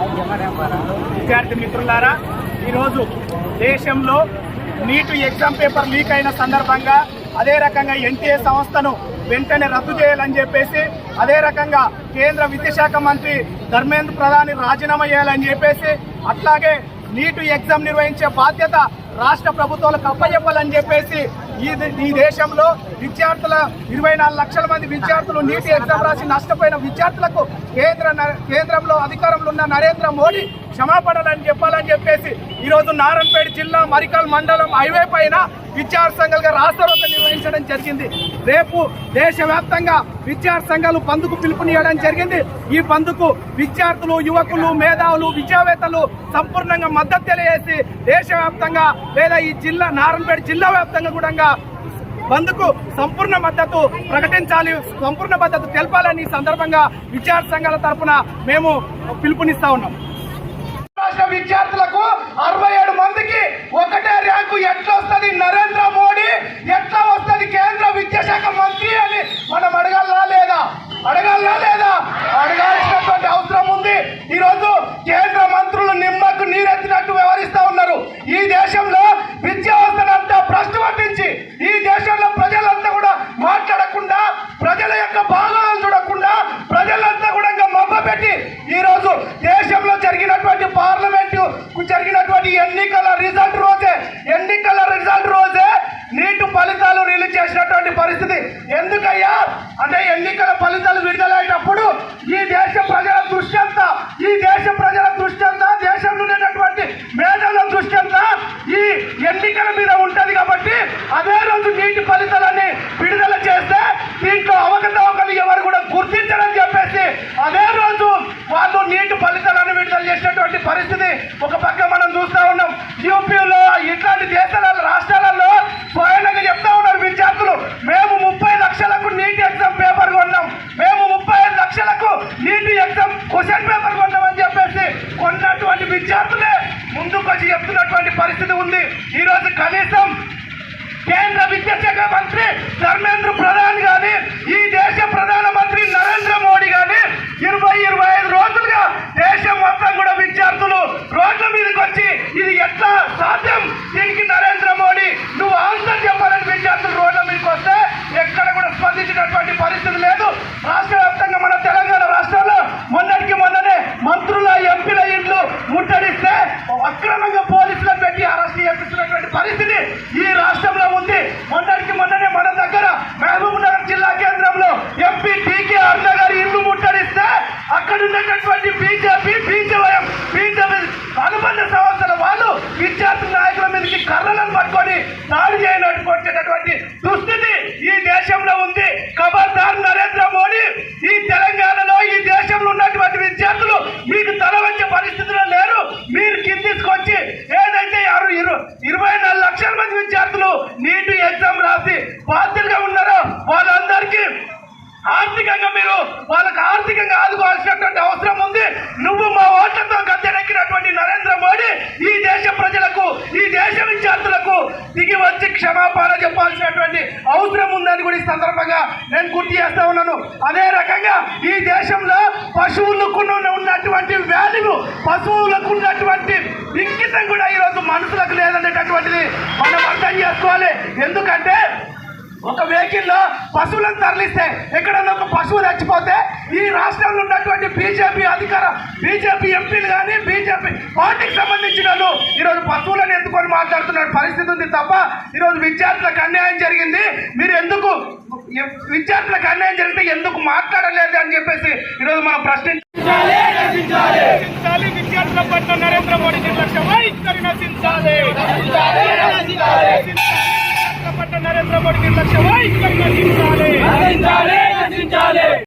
విద్యార్థి మిత్రులారా ఈరోజు దేశంలో నీటు ఎగ్జామ్ పేపర్ లీక్ అయిన సందర్భంగా అదే రకంగా ఎన్టీఏ సంస్థను వెంటనే రద్దు చేయాలని చెప్పేసి అదే రకంగా కేంద్ర విద్యాశాఖ మంత్రి ధర్మేంద్ర ప్రధాని రాజీనామా చేయాలని చెప్పేసి అట్లాగే నీటు ఎగ్జామ్ నిర్వహించే బాధ్యత రాష్ట్ర ప్రభుత్వాలకు అప్పచెప్పాలని చెప్పేసి ఈ ఈ దేశంలో విద్యార్థుల ఇరవై నాలుగు లక్షల మంది విద్యార్థులు నీటి ఎగ్జామ్ రాసి నష్టపోయిన విద్యార్థులకు కేంద్ర కేంద్రంలో అధికారంలో ఉన్న నరేంద్ర మోడీ క్షమాపణలని చెప్పాలని చెప్పేసి ఈరోజు నారాయణపేట జిల్లా మరికల్ మండలం హైవే పైన విద్యార్థి సంఘాలుగా రాష్ట్రరోక నిర్వహించడం జరిగింది. రేపు దేశవ్యాప్తంగా విద్యార్థి సంఘాలు పందుకు పిలుపునియడం జరిగింది. ఈ పందుకు విద్యార్థులు యువకులు మేధావులు విద్యావేత్తలు సంపూర్ణంగా మద్దతు తెలియజేసి దేశవ్యాప్తంగా లేదా ఈ జిల్లా నారాయణపేట జిల్లా వ్యాప్తంగా కూడా బంద్కు సంపూర్ణ మద్దతు ప్రకటించాలి సంపూర్ణ మద్దతు తెలపాలని సందర్భంగా విద్యార్థి సంఘాల తరపున మేము పిలుపునిస్తా ఉన్నాం. రాష్ట్ర విద్యార్థులకు అరవై ఏడు మందికి ఒకటే ర్యాంకు ఎట్లా వస్తుంది నరేంద్ర మోడీ? ఎట్లా వస్తుంది కేంద్ర విద్యాశాఖ మంత్రి అని మనం అడగాలా లేదా? అడగాలా లేదా? అడగాల్సినటువంటి అవసరం ఉంది. ఈరోజు కేంద్ర మంత్రులు నిమ్మకు నీరెత్తినట్టు వ్యవహరిస్తూ ఉన్నారు. ఈ దేశంలో విద్యా వ్యవస్థనంతా భ్రష్టు పట్టించి ఈ దేశంలో ప్రజలంతా కూడా మాట్లాడకుండా ప్రజల యొక్క భాగాలు చూడకుండా ప్రజలంతా కూడా ఇంకా మబ్బపెట్టి ఈ రోజు దేశంలో జరిగినటువంటి పార్లమెంటు జరిగినటువంటి ఎన్నికల రిజల్ట్ రోజే ఎన్నికల రిజల్ట్ రోజే నీటు ఫలితాలు రిలీజ్ చేసినటువంటి పరిస్థితి ఎందుకయ్యా అంటే ఎన్నికల ఫలితాలు విడుదలైనప్పుడు ఈ దేశ ప్రజల దృష్టి అంతా ఈ దేశ ప్రజల దృష్టి అంతా దేశంలో ఉండేటటువంటి మేధావుల దృష్టి అంతా ఈ ఎన్నికల మీద ఉంటది కాబట్టి అదే రోజు నీటి ఫలితాలు విడుదల చేస్తే దీంట్లో అవకతవకలు ఎవరు కూడా గుర్తించడం చెప్పేసి అదే రోజు వాళ్ళు నీటి ఫలితాలను విడుదల చేసినటువంటి పరిస్థితి ఒక పక్క మనం చూస్తా ఉన్నాం యూపీలో ఇట్లాంటి దేశాలలో రాష్ట్రాలలో స్వయంగా చెప్తా ఉన్నారు విద్యార్థులు మేము ముప్పై లక్షలకు నీటి ఎగ్జామ్ పేపర్ కొన్నాం మేము ముప్పై ఐదు లక్షలకు నీటి ఎగ్జామ్ క్వశ్చన్ పేపర్ కొంటామని చెప్పేసి కొన్నటువంటి విద్యార్థులే ముందుకు వచ్చి చెప్తున్నటువంటి పరిస్థితి ఉంది. ఈరోజు కనీసం కేంద్ర విద్యాశాఖ మంత్రి ధర్మేంద్ర ప్రధాన్ గాని ఈ దేశ ప్రధాన మంత్రి నరేంద్ర మోడీ గాని ఇరవై ఇరవై ఐదు రోజులుగా దేశం మొత్తం కూడా విద్యార్థులు రోడ్ల మీదకి వచ్చి ఇది ఎట్లా సాధ్యం దీనికి నరేంద్ర మోడీ నువ్వు ఆన్సర్ చెప్పాలని విద్యార్థులు రోడ్ల మీదకి వస్తే ఎక్కడ కూడా స్పందించినటువంటి పరిస్థితి లేదు రాష్ట్ర వ్యాప్తంగా మన తెలంగాణ రాష్ట్రంలో మొన్నటికి మొన్ననే మంత్రుల ఎంపీల ఇండ్లు ముట్టడిస్తే అక్రమంగా పోలీసులను పెట్టి అరెస్ట్ చేపిస్తున్నటువంటి పరిస్థితి ఈ రాష్ట్రంలో ఉంది. మొన్నటికి మొన్ననే మన దగ్గర మహబూబ్ నగర్ జిల్లా కేంద్రంలో ఎంపీ టీకే అరుణ గారి ఇల్లు ముట్టడిస్తే అక్కడ ఉన్నటువంటి బీజేపీ బీజేవైఎం బీజేపీ అనుబంధ సంస్థల వాళ్ళు విద్యార్థి నాయకుల మీదకి కర్రలను పట్టుకొని దాడి చేయనట్టు వచ్చేటటువంటి దుస్థితి ఈ దేశంలో ఉంది ఖబర్దార్ నరేంద్ర మోడీ ఈ తెలంగాణలో ఈ దేశంలో ఉన్నటువంటి విద్యార్థులు మీకు తల వచ్చే పరిస్థితిలో లేరు మీరు కిందికి ఏదైతే ఆరు ఇరు- ఇరవై నాలుగు లక్షల మంది విద్యార్థులు నీటి ఎగ్జామ్ రాసి బాధ్యులుగా ఉన్నారో వాళ్ళందరికీ ఆర్థికంగా మీరు వాళ్ళకి ఆర్థికంగా ఆదుకోవాల్సినటువంటి అవసరం ఉంది నువ్వు మా ఓట్లతో గద్దెనెక్కినటువంటి నరేంద్ర మోడీ ఈ దేశ ప్రజలకు ఈ దేశ విద్యార్థులకు దిగి వచ్చి క్షమాపణ అవసరం ఉందని కూడా ఈ సందర్భంగా నేను గుర్తు చేస్తా ఉన్నాను. అదే రకంగా ఈ దేశంలో పశువులకు ఉన్నటువంటి వాల్యూ పశువులకు ఉన్నటువంటి ఇంకితం కూడా ఈరోజు మనుషులకు లేదనేటటువంటిది మనం అర్థం చేసుకోవాలి. ఎందుకంటే ఒక వెహికల్లో పశువులను తరలిస్తే ఎక్కడన్నా ఒక పశువు చచ్చిపోతే ఈ రాష్ట్రంలో ఉన్నటువంటి బీజేపీ అధికార బీజేపీ ఎంపీలు కానీ బీజేపీ పార్టీకి మాట్లాడుతున్న పరిస్థితి ఉంది తప్ప ఈరోజు విద్యార్థులకు అన్యాయం జరిగింది. మీరు ఎందుకు విద్యార్థులకు అన్యాయం జరిగితే ఎందుకు మాట్లాడలేదు అని చెప్పేసి ఈరోజు మనం ప్రశ్నించాలి విద్యార్థుల పట్ల నరేంద్ర మోడీ నరేంద్ర మోడీ